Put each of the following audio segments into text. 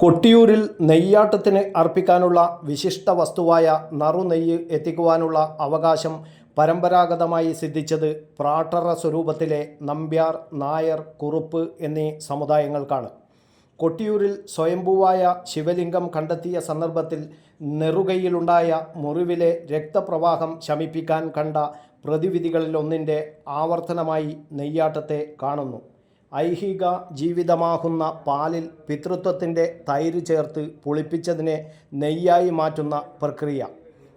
കൊട്ടിയൂരിൽ നെയ്യാട്ടത്തിന് അർപ്പിക്കാനുള്ള വിശിഷ്ട വസ്തുവായ നറുനെയ്യ് എത്തിക്കുവാനുള്ള അവകാശം പരമ്പരാഗതമായി സിദ്ധിച്ചത് പ്രാട്ടറ സ്വരൂപത്തിലെ നമ്പ്യാർ നായർ കുറുപ്പ് എന്നീ സമുദായങ്ങൾക്കാണ്. കൊട്ടിയൂരിൽ സ്വയംഭൂവായ ശിവലിംഗം കണ്ടെത്തിയ സന്ദർഭത്തിൽ നെറുകയിലുണ്ടായ മുറിവിലെ രക്തപ്രവാഹം ശമിപ്പിക്കാൻ കണ്ട പ്രതിവിധികളിലൊന്നിന്റെ ആവർത്തനമായി നെയ്യാട്ടത്തെ കാണുന്നു. ഐഹിക ജീവിതമാകുന്ന പാലിൽ പിതൃത്വത്തിന്റെ തൈര് ചേർത്ത് പുളിപ്പിച്ചതിനെ നെയ്യായി മാറ്റുന്ന പ്രക്രിയ.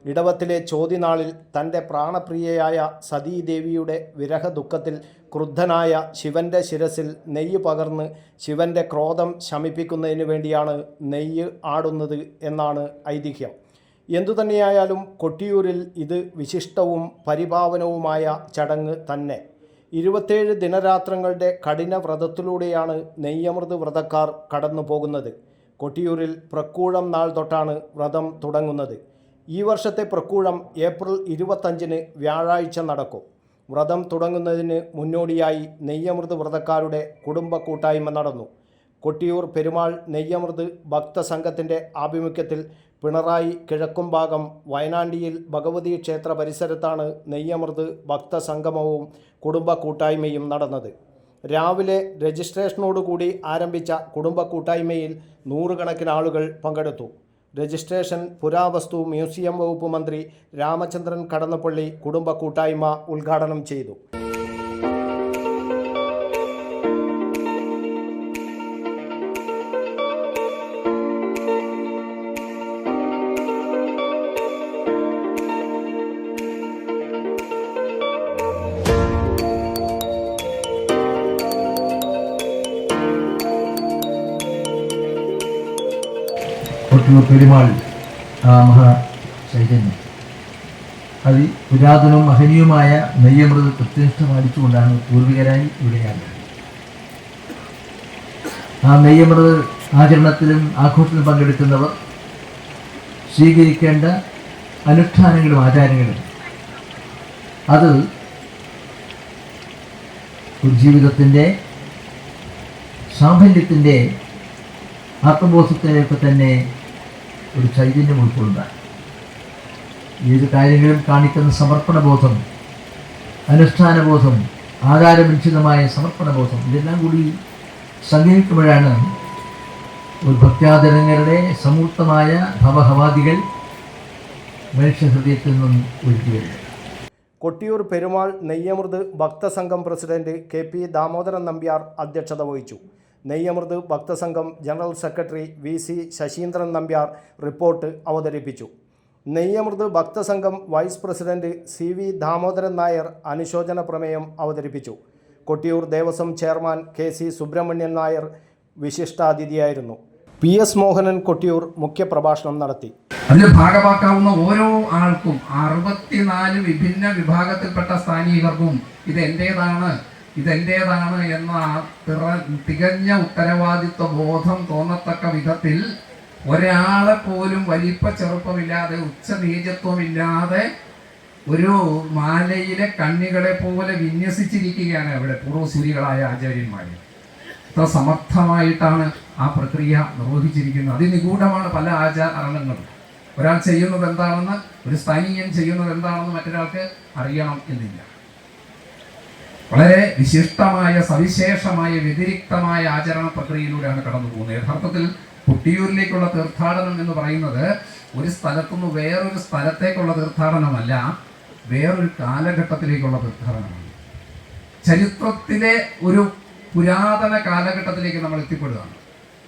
ഇടവത്തിലെ ചോദ്യനാളിൽ തന്റെ പ്രാണപ്രിയയായ സതീദേവിയുടെ വിരഹ ദുഃഖത്തിൽ ക്രുദ്ധനായ ശിവന്റെ ശിരസിൽ നെയ്യ് പകർന്ന് ശിവന്റെ ക്രോധം ശമിപ്പിക്കുന്നതിന് വേണ്ടിയാണ് നെയ്യ് ആടുന്നത് എന്നാണ് ഐതിഹ്യം. എന്തുതന്നെയായാലും കൊട്ടിയൂരിൽ ഇത് വിശിഷ്ടവും പരിഭാവനവുമായ ചടങ്ങ് തന്നെ. ഇരുപത്തേഴ് ദിനരാത്രങ്ങളുടെ കഠിന വ്രതത്തിലൂടെയാണ് നെയ്യമൃത് വ്രതക്കാർ കടന്നു പോകുന്നത് കൊട്ടിയൂരിൽ പ്രക്കൂഴം നാൾ തൊട്ടാണ് വ്രതം തുടങ്ങുന്നത്. ഈ വർഷത്തെ പ്രക്കൂഴം ഏപ്രിൽ ഇരുപത്തഞ്ചിന് വ്യാഴാഴ്ച നടക്കും. വ്രതം തുടങ്ങുന്നതിന് മുന്നോടിയായി നെയ്യമൃത് വ്രതക്കാരുടെ കുടുംബ കൂട്ടായ്മ നടന്നു. കൊട്ടിയൂർ പെരുമാൾ നെയ്യമൃത് ഭക്തസംഘത്തിന്റെ ആഭിമുഖ്യത്തിൽ പിണറായി കിഴക്കും ഭാഗം വയനാണ്ടിയിൽ ഭഗവതി ക്ഷേത്ര പരിസരത്താണ് നെയ്യമൃത് ഭക്തസംഗമവും കുടുംബ കൂട്ടായ്മയും നടന്നത്. രാവിലെ രജിസ്ട്രേഷനോടുകൂടി ആരംഭിച്ച കുടുംബ കൂട്ടായ്മയിൽ നൂറുകണക്കിന് ആളുകൾ പങ്കെടുത്തു. രജിസ്ട്രേഷൻ പുരാവസ്തു മ്യൂസിയം വകുപ്പ് മന്ത്രി രാമചന്ദ്രൻ കടന്നപ്പള്ളി കുടുംബ കൂട്ടായ്മ ഉദ്ഘാടനം ചെയ്തു. കൊട്ടിയൂർ പെരുമാൾ മഹാ ചൈതന്യം. അതി പുരാതനവും മഹനീയവുമായ നെയ്യമൃത പ്രത്യക്ഷ പാലിച്ചുകൊണ്ടാണ് പൂർവികരായി ഇവിടെ ആ നെയ്യമൃത ആചരണത്തിലും ആഘോഷത്തിലും പങ്കെടുക്കുന്നവർ സ്വീകരിക്കേണ്ട അനുഷ്ഠാനങ്ങളും ആചാരങ്ങളും അത് ജീവിതത്തിന്റെ സാഫല്യത്തിന്റെ ആത്മബോധത്തിനൊക്കെ തന്നെ ഒരു ചൈതന്യം ഉൾക്കൊള്ളുന്നതാണ് ഏത് കാര്യങ്ങളും കാണിക്കുന്ന സമർപ്പണബോധം അനുഷ്ഠാനബോധം സമർപ്പണ സമർപ്പണബോധം ഇതെല്ലാം കൂടി സംഗമിക്കുമ്പോഴാണ് ഒരു ഭക്താദരങ്ങളുടെ സമൂർത്തമായ ഭവഹവാദികൾ മനുഷ്യഹൃദയത്തിൽ നിന്നും ഒഴുകി വരുന്നത് Kottiyoor Perumal Neyyamrith Bhakthasangham president K P Damodaran Nambiar അധ്യക്ഷത വഹിച്ചു. Neyyamrith Bhakthasangham general secretary V C Sasheendran Nambiar report അവതരിപ്പിച്ചു. Neyyamrith Bhakthasangham vice president C V Damodaran Nair അനുശോചന പ്രമേയം അവതരിപ്പിച്ചു. Kottiyoor Devaswom chairman K C Subramanian Nair വിശിഷ്ടാതിഥിയായിരുന്നു. P S Mohanan Kottiyoor മുഖ്യപ്രഭാഷണം നടത്തി. അതിൽ ഭാഗമാക്കാവുന്ന ഓരോ ആൾക്കും അറുപത്തിനാല് വിഭിന്ന വിഭാഗത്തിൽപ്പെട്ട സ്ഥാനീകർക്കും ഇത് എന്റേതാണ് ഇത് എന്റേതാണ് എന്ന തികഞ്ഞ ഉത്തരവാദിത്വ ബോധം തോന്നത്തക്ക വിധത്തിൽ ഒരാളെ പോലും വലിപ്പ ചെറുപ്പമില്ലാതെ ഉച്ച നീചത്വമില്ലാതെ ഒരു മാലയിലെ കണ്ണികളെ പോലെ വിന്യസിച്ചിരിക്കുകയാണ് അവിടെ പൂർവസൂരികളായ ആചാര്യന്മാർ ഇത്ര സമർത്ഥമായിട്ടാണ് ആ പ്രക്രിയ നിർവഹിച്ചിരിക്കുന്നത്. അതിനിഗൂഢമാണ് പല ആചാരണങ്ങളും. ഒരാൾ ചെയ്യുന്നത് എന്താണെന്ന് ഒരു സ്ഥാനീയൻ ചെയ്യുന്നത് എന്താണെന്ന് മറ്റൊരാൾക്ക് അറിയണം എന്നില്ല. വളരെ വിശിഷ്ടമായ സവിശേഷമായ വ്യതിരിക്തമായ ആചരണ പ്രക്രിയയിലൂടെയാണ് കടന്നു പോകുന്നത്. യഥാർത്ഥത്തിൽ കുട്ടിയൂരിലേക്കുള്ള തീർത്ഥാടനം എന്ന് പറയുന്നത് ഒരു സ്ഥലത്തുനിന്ന് വേറൊരു സ്ഥലത്തേക്കുള്ള തീർത്ഥാടനമല്ല വേറൊരു കാലഘട്ടത്തിലേക്കുള്ള തീർത്ഥാടനമാണ്. ചരിത്രത്തിലെ ഒരു പുരാതന കാലഘട്ടത്തിലേക്ക് നമ്മൾ എത്തിപ്പെടുകയാണ്.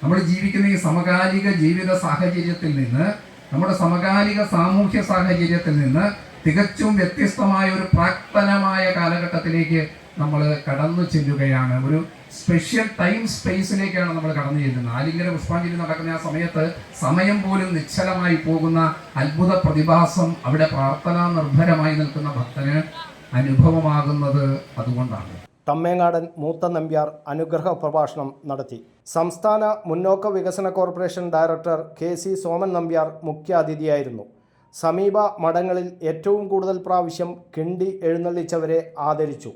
നമ്മൾ ജീവിക്കുന്ന ഈ സമകാലിക ജീവിത സാഹചര്യത്തിൽ നിന്ന് നമ്മുടെ സമകാലിക സാമൂഹ്യ സാഹചര്യത്തിൽ നിന്ന് തികച്ചും വ്യത്യസ്തമായ ഒരു പ്രാക്തനമായ കാലഘട്ടത്തിലേക്ക് നമ്മൾ കടന്നു ചെല്ലുകയാണ്. ഒരു സ്പെഷ്യൽ ടൈം സ്പേസിലേക്കാണ് നമ്മൾ കടന്നു ചെല്ലുന്നത്. ആലിംഗന പുഷ്പാഞ്ജലി നടക്കുന്ന ആ സമയത്ത് സമയം പോലും നിശ്ചലമായി പോകുന്ന അത്ഭുത പ്രതിഭാസം അവിടെ പ്രാർത്ഥനാ നിർഭരമായി നിൽക്കുന്ന ഭക്തന് അനുഭവമാകുന്നത് അതുകൊണ്ടാണ്. തമ്മേങ്ങാടൻ മൂത്ത നമ്പ്യാർ അനുഗ്രഹ പ്രഭാഷണം നടത്തി. സംസ്ഥാന മുന്നോക്ക വികസന corporation director K C Soman Nambiar മുഖ്യാതിഥിയായിരുന്നു. സമീപ മഠങ്ങളിൽ ഏറ്റവും കൂടുതൽ പ്രാവശ്യം കിണ്ടി എഴുന്നള്ളിച്ചവരെ ആദരിച്ചു.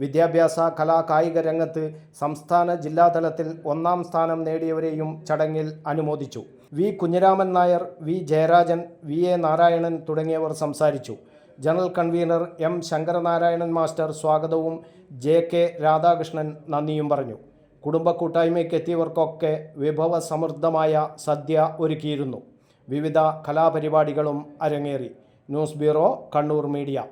വിദ്യാഭ്യാസ കലാ കായിക രംഗത്ത് സംസ്ഥാന ജില്ലാതലത്തിൽ ഒന്നാം സ്ഥാനം നേടിയവരെയും ചടങ്ങിൽ അനുമോദിച്ചു. V. Kunhiraman Nair V. Jayarajan V. A. Narayanan തുടങ്ങിയവർ സംസാരിച്ചു. General convener M. Sankaranarayanan master സ്വാഗതവും ജെ. കെ. രാധാകൃഷ്ണൻ നന്ദിയും പറഞ്ഞു. കുടുംബ കൂട്ടായ്മയ്ക്ക് എത്തിയവർക്കൊക്കെ വിഭവസമൃദ്ധമായ സദ്യ ഒരുക്കിയിരുന്നു. വിവിധ കലാപരിപാടികളും അരങ്ങേറി. News bureau Kannur media.